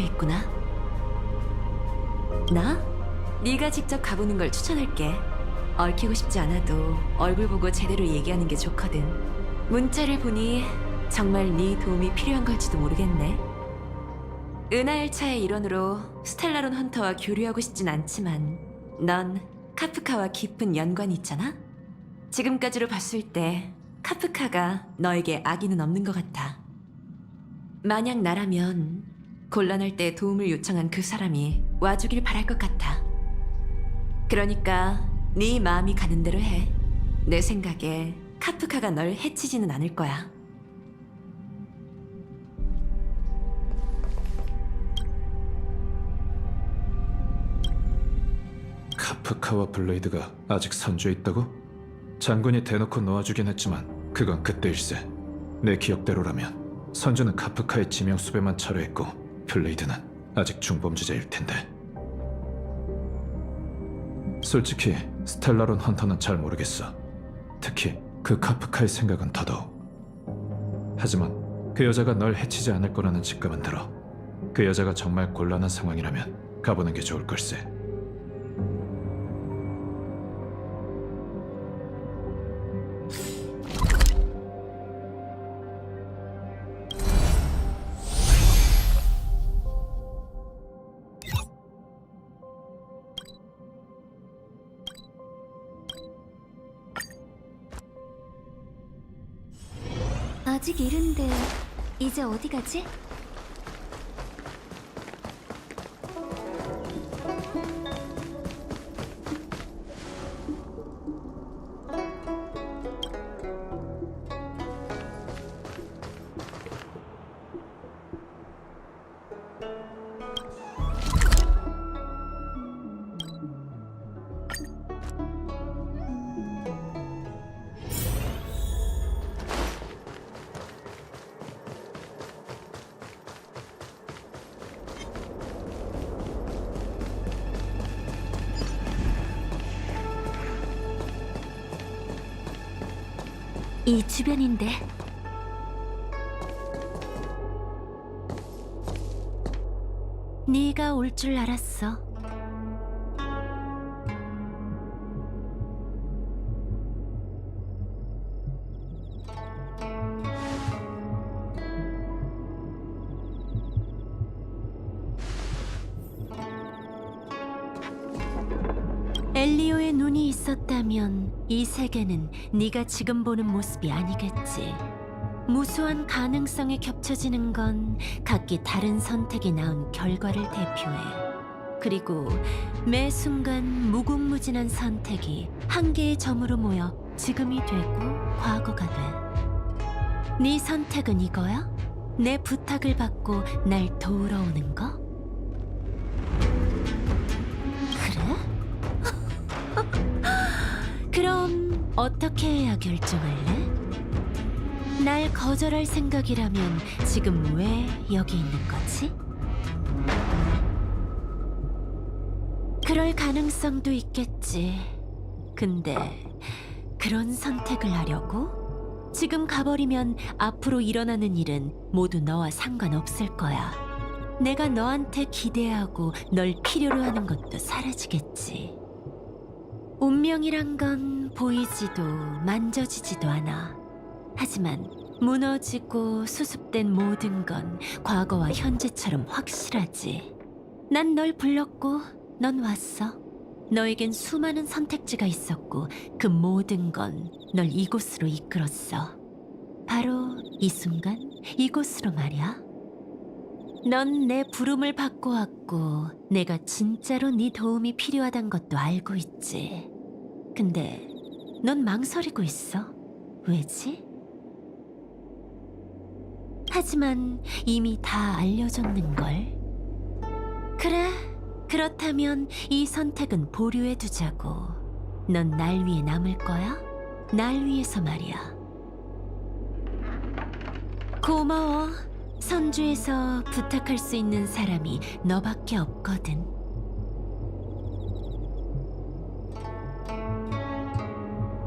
있구나. 나? 네가 직접 가보는 걸 추천할게. 얽히고 싶지 않아도 얼굴 보고 제대로 얘기하는 게 좋거든. 문자를 보니 정말 네 도움이 필요한 걸지도 모르겠네. 은하열차의 일원으로 스텔라론 헌터와 교류하고 싶진 않지만 넌 카프카와 깊은 연관이 있잖아? 지금까지로 봤을 때 카프카가 너에게 악의는 없는 것 같아. 만약 나라면 곤란할 때 도움을 요청한 그 사람이 와주길 바랄 것 같아. 그러니까 네 마음이 가는 대로 해. 내 생각에 카프카가 널 해치지는 않을 거야. 카프카와 블레이드가 아직 선주에 있다고? 장군이 대놓고 놓아주긴 했지만 그건 그때 일세. 내 기억대로라면 선주는 카프카의 지명 수배만 철회했고 블레이드는 아직 중범죄자일 텐데. 솔직히 스텔라론 헌터는 잘 모르겠어. 특히 그 카프카의 생각은 더더욱. 하지만 그 여자가 널 해치지 않을 거라는 직감은 들어. 그 여자가 정말 곤란한 상황이라면 가보는 게 좋을 걸세. 어디 가지? 이 주변인데 네가 올 줄 알았어. 이 세계는 네가 지금 보는 모습이 아니겠지. 무수한 가능성이 겹쳐지는 건 각기 다른 선택이 낳은 결과를 대표해. 그리고 매 순간 무궁무진한 선택이 한 개의 점으로 모여 지금이 되고 과거가 돼. 네 선택은 이거야? 내 부탁을 받고 날 도우러 오는 거? 어떻게 해야 결정할래? 날 거절할 생각이라면 지금 왜 여기 있는 거지? 그럴 가능성도 있겠지. 근데 그런 선택을 하려고? 지금 가버리면 앞으로 일어나는 일은 모두 너와 상관없을 거야. 내가 너한테 기대하고 널 필요로 하는 것도 사라지겠지. 운명이란 건 보이지도 만져지지도 않아. 하지만 무너지고 수습된 모든 건 과거와 현재처럼 확실하지. 난 널 불렀고 넌 왔어. 너에겐 수많은 선택지가 있었고 그 모든 건 널 이곳으로 이끌었어. 바로 이 순간 이곳으로 말이야. 넌 내 부름을 받고 왔고 내가 진짜로 네 도움이 필요하단 것도 알고 있지. 근데 넌 망설이고 있어. 왜지? 하지만 이미 다 알려줬는걸. 그래, 그렇다면 이 선택은 보류해 두자고. 넌 날 위해 남을 거야? 날 위해서 말이야. 고마워. 선주에서 부탁할 수 있는 사람이 너밖에 없거든.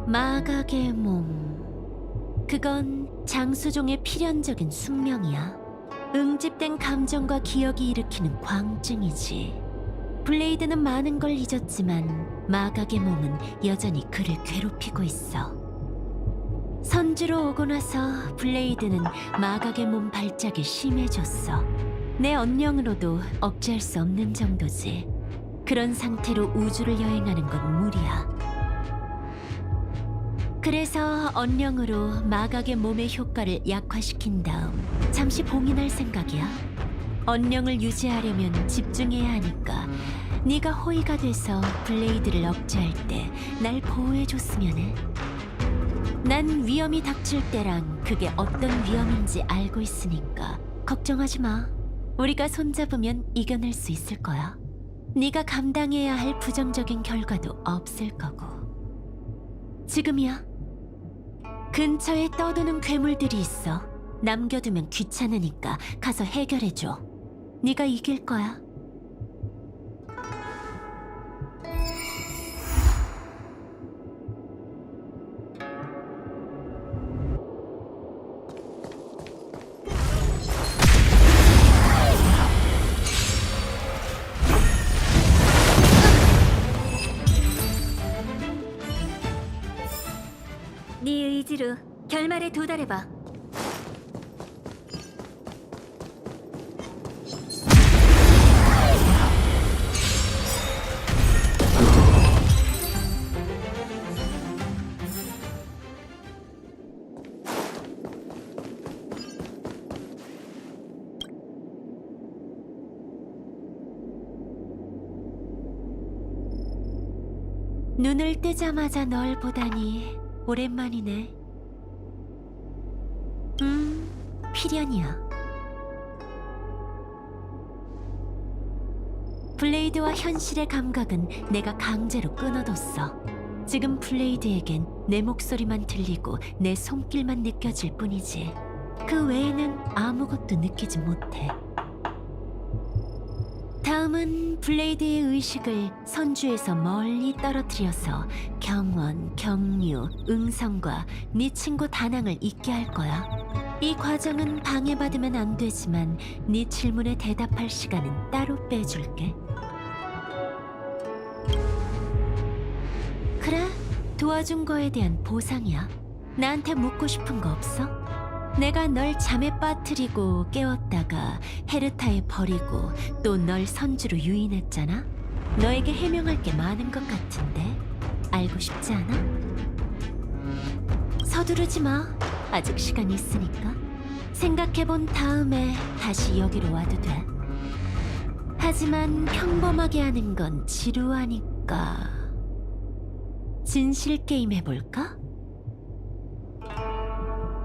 마각의 몸. 그건 장수종의 필연적인 숙명이야. 응집된 감정과 기억이 일으키는 광증이지. 블레이드는 많은 걸 잊었지만 마각의 몸은 여전히 그를 괴롭히고 있어. 선주로 오고 나서 블레이드는 마각의 몸 발작이 심해졌어. 내 언령으로도 억제할 수 없는 정도지. 그런 상태로 우주를 여행하는 건 무리야. 그래서 언령으로 마각의 몸의 효과를 약화시킨 다음 잠시 봉인할 생각이야. 언령을 유지하려면 집중해야 하니까 네가 호의가 돼서 블레이드를 억제할 때 날 보호해줬으면 해. 난 위험이 닥칠 때랑 그게 어떤 위험인지 알고 있으니까 걱정하지 마. 우리가 손잡으면 이겨낼 수 있을 거야. 네가 감당해야 할 부정적인 결과도 없을 거고. 지금이야. 근처에 떠도는 괴물들이 있어. 남겨두면 귀찮으니까 가서 해결해줘. 네가 이길 거야. 도달해봐. 눈을 뜨자마자 널 보다니 오랜만이네. 음, 필연이야. 블레이드와 현실의 감각은 내가 강제로 끊어뒀어. 지금 블레이드에겐 내 목소리만 들리고 내 손길만 느껴질 뿐이지. 그 외에는 아무것도 느끼지 못해. 다음은 블레이드의 의식을 선주에서 멀리 떨어뜨려서 경원, 경류, 응성과 네 친구 다낭을 잊게 할 거야. 이 과정은 방해받으면 안 되지만 네 질문에 대답할 시간은 따로 빼줄게. 그래, 도와준 거에 대한 보상이야. 나한테 묻고 싶은 거 없어? 내가 널 잠에 빠뜨리고 깨웠다가 헤르타에 버리고 또 널 선주로 유인했잖아. 너에게 해명할 게 많은 것 같은데 알고 싶지 않아? 서두르지 마. 아직 시간이 있으니까. 생각해 본 다음에 다시 여기로 와도 돼. 하지만 평범하게 하는 건 지루하니까. 진실 게임 해볼까?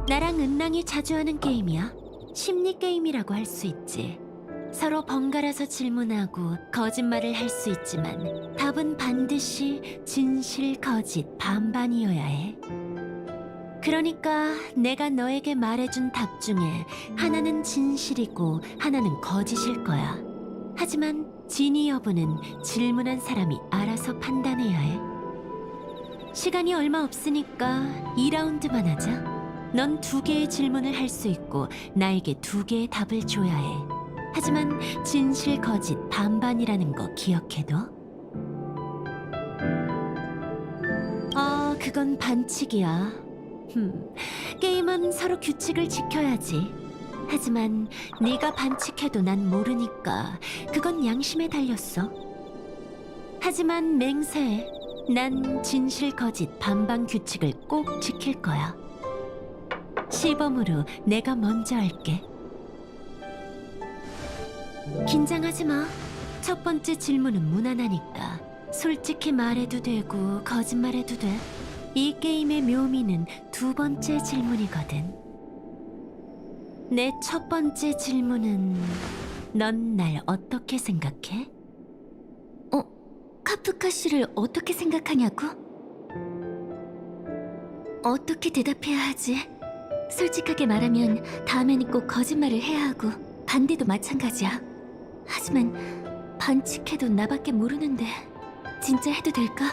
나랑 은랑이 자주 하는 게임이야. 심리 게임이라고 할 수 있지. 서로 번갈아서 질문하고 거짓말을 할 수 있지만 답은 반드시 진실, 거짓, 반반이어야 해. 그러니까 내가 너에게 말해준 답 중에 하나는 진실이고 하나는 거짓일 거야. 하지만 진위 여부는 질문한 사람이 알아서 판단해야 해. 시간이 얼마 없으니까 2라운드만 하자. 넌 두 개의 질문을 할 수 있고 나에게 두 개의 답을 줘야 해. 하지만 진실 거짓 반반이라는 거 기억해둬. 아, 그건 반칙이야. 흠, 게임은 서로 규칙을 지켜야지. 하지만 네가 반칙해도 난 모르니까 그건 양심에 달렸어. 하지만 맹세해. 난 진실 거짓 반반 규칙을 꼭 지킬 거야. 시범으로 내가 먼저 할게. 긴장하지 마. 첫 번째 질문은 무난하니까 솔직히 말해도 되고 거짓말해도 돼. 이 게임의 묘미는 두 번째 질문이거든. 내 첫 번째 질문은 넌 날 어떻게 생각해? 어, 카프카 씨를 어떻게 생각하냐고? 어떻게 대답해야 하지? 솔직하게 말하면 다음에는 꼭 거짓말을 해야 하고 반대도 마찬가지야. 하지만 반칙해도 나밖에 모르는데 진짜 해도 될까?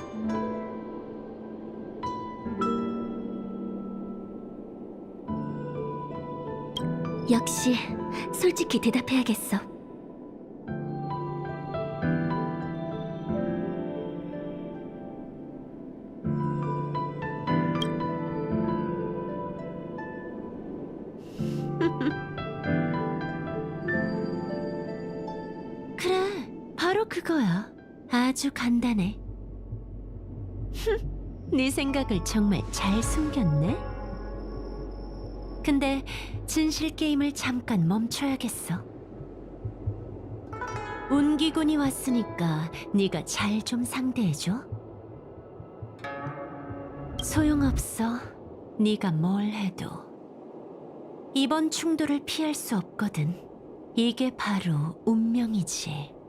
역시 솔직히 대답해야겠어. 아주 간단해. 네 생각을 정말 잘 숨겼네. 근데 진실 게임을 잠깐 멈춰야겠어. 운기군이 왔으니까 네가 잘 좀 상대해줘. 소용없어. 네가 뭘 해도 이번 충돌을 피할 수 없거든. 이게 바로 운명이지.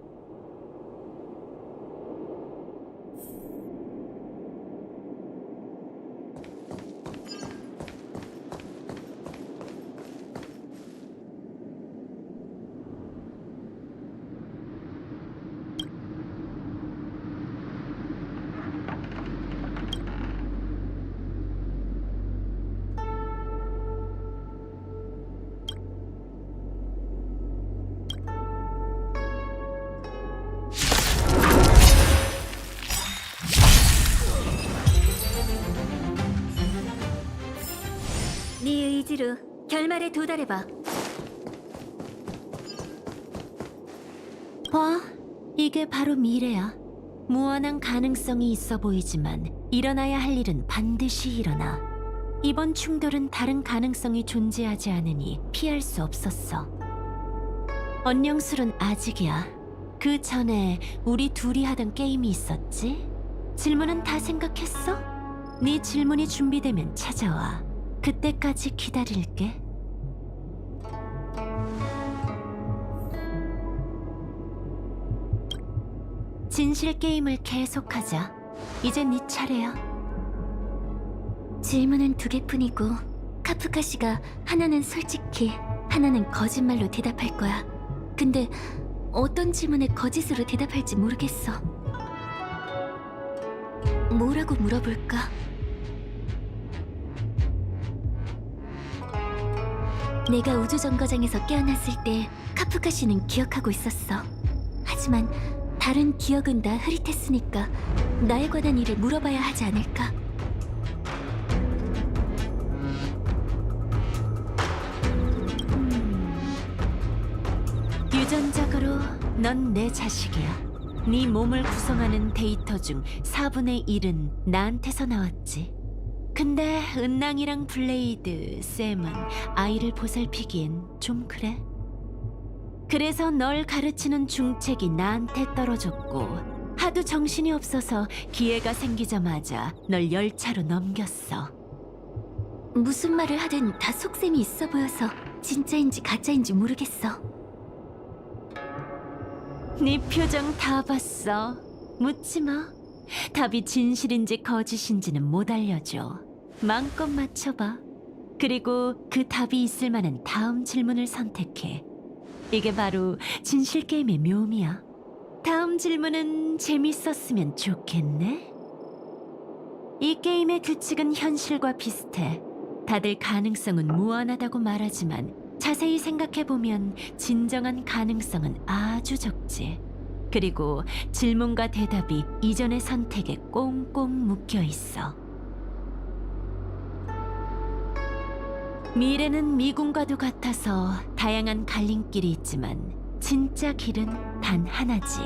네 의지로 결말에 도달해봐. 봐, 이게 바로 미래야. 무한한 가능성이 있어 보이지만 일어나야 할 일은 반드시 일어나. 이번 충돌은 다른 가능성이 존재하지 않으니 피할 수 없었어. 언영술은 아직이야. 그 전에 우리 둘이 하던 게임이 있었지? 질문은 다 생각했어? 네 질문이 준비되면 찾아와. 그때까지 기다릴게. 진실 게임을 계속하자. 이제 네 차례야. 질문은 두 개뿐이고 카프카 씨가 하나는 솔직히, 하나는 거짓말로 대답할 거야. 근데 어떤 질문에 거짓으로 대답할지 모르겠어. 뭐라고 물어볼까? 내가 우주 정거장에서 깨어났을 때 카프카 씨는 기억하고 있었어. 하지만 다른 기억은 다 흐릿했으니까 나에 관한 일을 물어봐야 하지 않을까? 음. 유전적으로 넌 내 자식이야. 네 몸을 구성하는 데이터 중 4분의 1은 나한테서 나왔지. 근데 은낭이랑 블레이드, 샘은 아이를 보살피기엔 좀 그래. 그래서 널 가르치는 중책이 나한테 떨어졌고 하도 정신이 없어서 기회가 생기자마자 널 열차로 넘겼어. 무슨 말을 하든 다 속셈이 있어 보여서 진짜인지 가짜인지 모르겠어. 네 표정 다 봤어. 묻지 마. 답이 진실인지 거짓인지는 못 알려줘. 마음껏 맞춰봐. 그리고 그 답이 있을 만한 다음 질문을 선택해. 이게 바로 진실 게임의 묘미야. 다음 질문은 재밌었으면 좋겠네. 이 게임의 규칙은 현실과 비슷해. 다들 가능성은 무한하다고 말하지만 자세히 생각해보면 진정한 가능성은 아주 적지. 그리고 질문과 대답이 이전의 선택에 꽁꽁 묶여 있어. 미래는 미궁과도 같아서 다양한 갈림길이 있지만 진짜 길은 단 하나지.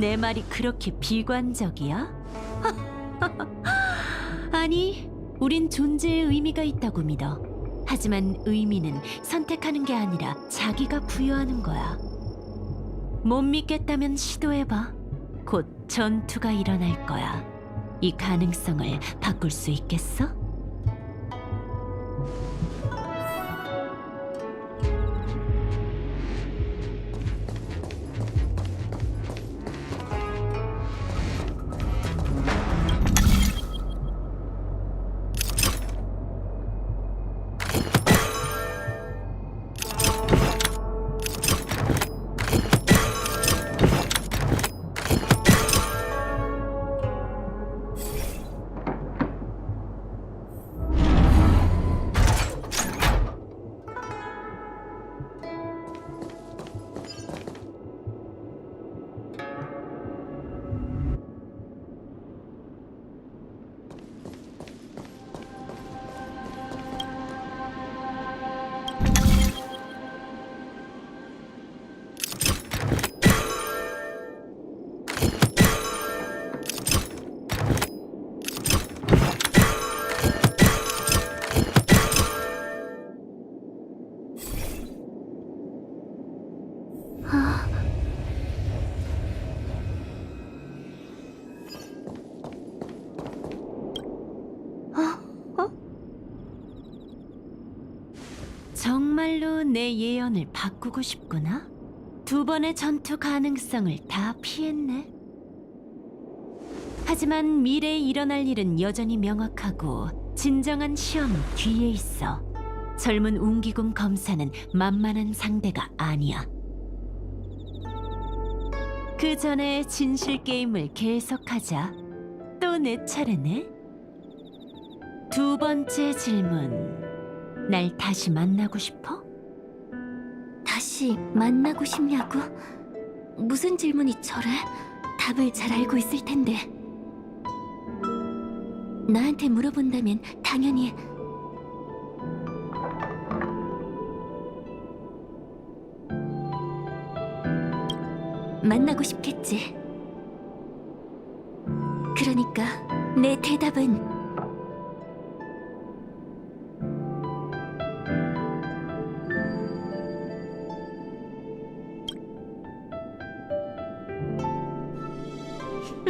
내 말이 그렇게 비관적이야? 아니, 우린 존재의 의미가 있다고 믿어. 하지만 의미는 선택하는 게 아니라 자기가 부여하는 거야. 못 믿겠다면 시도해봐. 곧 전투가 일어날 거야. 이 가능성을 바꿀 수 있겠어? 내 예언을 바꾸고 싶구나? 두 번의 전투 가능성을 다 피했네. 하지만 미래에 일어날 일은 여전히 명확하고 진정한 시험은 뒤에 있어. 젊은 웅기군 검사는 만만한 상대가 아니야. 그 전에 진실 게임을 계속하자. 또 내 차례네. 두 번째 질문. 날 다시 만나고 싶어? 다시 만나고 싶냐고? 무슨 질문이 저래? 답을 잘 알고 있을 텐데. 나한테 물어본다면 당연히 만나고 싶겠지. 그러니까 내 대답은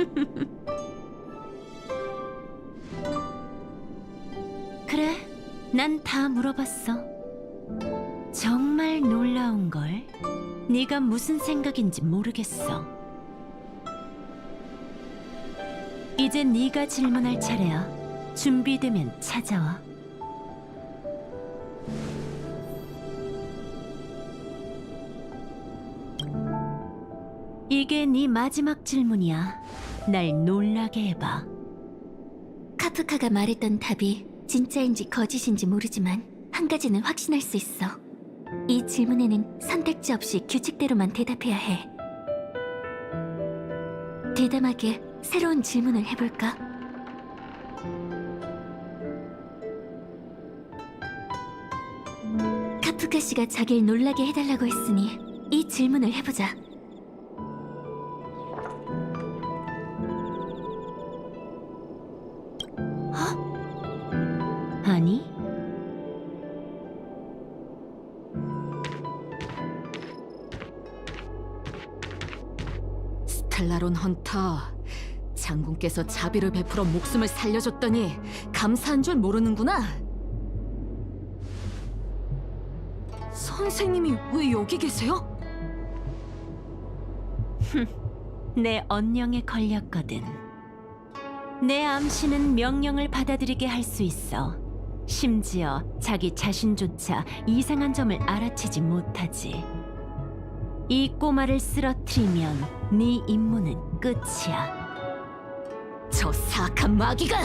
그래, 난 다 물어봤어. 정말 놀라운 걸. 네가 무슨 생각인지 모르겠어. 이제 네가 질문할 차례야. 준비되면 찾아와. 이게 네 마지막 질문이야. 날 놀라게 해봐. 카프카가 말했던 답이 진짜인지 거짓인지 모르지만 한 가지는 확신할 수 있어. 이 질문에는 선택지 없이 규칙대로만 대답해야 해. 대담하게 새로운 질문을 해볼까? 카프카 씨가 자기를 놀라게 해달라고 했으니 이 질문을 해보자. 스텔라론 헌터, 장군께서 자비를 베풀어 목숨을 살려줬더니 감사한 줄 모르는구나. 선생님이 왜 여기 계세요? 내 언령에 걸렸거든. 내 암시는 명령을 받아들이게 할 수 있어. 심지어 자기 자신조차 이상한 점을 알아채지 못하지. 이 꼬마를 쓰러뜨리면 네 임무는 끝이야. 저 사악한 마귀가!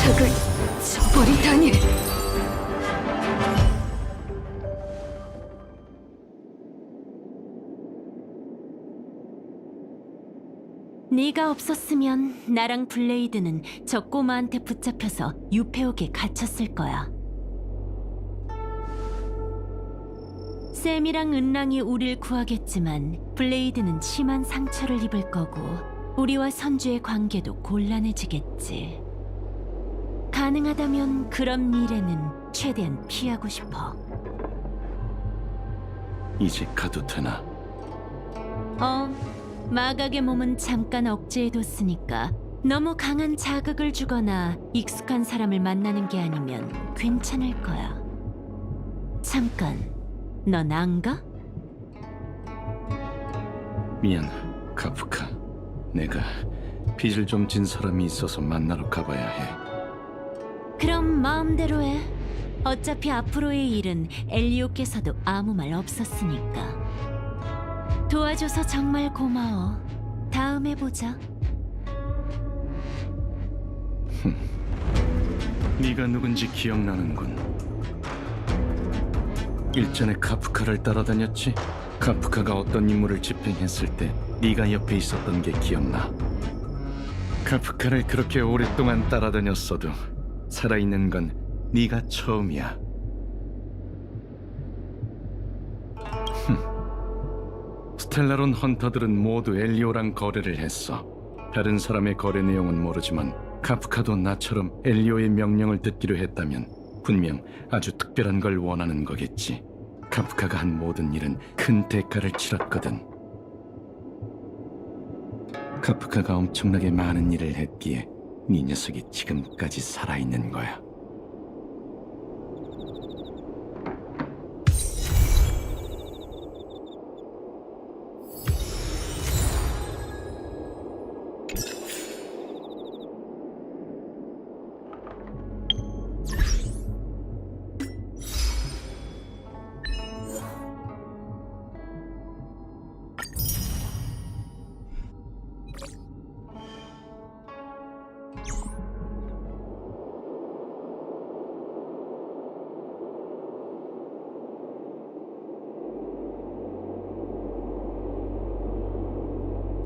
닭을 저버리다니! 네가 없었으면 나랑 블레이드는 저 꼬마한테 붙잡혀서 유폐옥에 갇혔을 거야. 샘이랑 은랑이 우릴 구하겠지만 블레이드는 심한 상처를 입을 거고 우리와 선주의 관계도 곤란해지겠지. 가능하다면 그런 미래는 최대한 피하고 싶어. 이제 가도 되나? 어, 마각의 몸은 잠깐 억제해뒀으니까 너무 강한 자극을 주거나 익숙한 사람을 만나는 게 아니면 괜찮을 거야. 잠깐, 넌안 가? 미안, 카프카. 내가 빚을 좀 진 사람이 있어서 만나러 가봐야 해. 그럼 마음대로 해. 어차피 앞으로의 일은 엘리오께서도 아무 말 없었으니까. 도와줘서 정말 고마워. 다음에 보자. 네가 누군지 기억나는군. 일전에 카프카를 따라다녔지? 카프카가 어떤 임무를 집행했을 때 네가 옆에 있었던 게 기억나. 카프카를 그렇게 오랫동안 따라다녔어도 살아있는 건 네가 처음이야. 흠. 스텔라론 헌터들은 모두 엘리오랑 거래를 했어. 다른 사람의 거래 내용은 모르지만 카프카도 나처럼 엘리오의 명령을 듣기로 했다면 분명 아주 특별한 걸 원하는 거겠지. 카프카가 한 모든 일은 큰 대가를 치렀거든. 카프카가 엄청나게 많은 일을 했기에 네 녀석이 지금까지 살아있는 거야.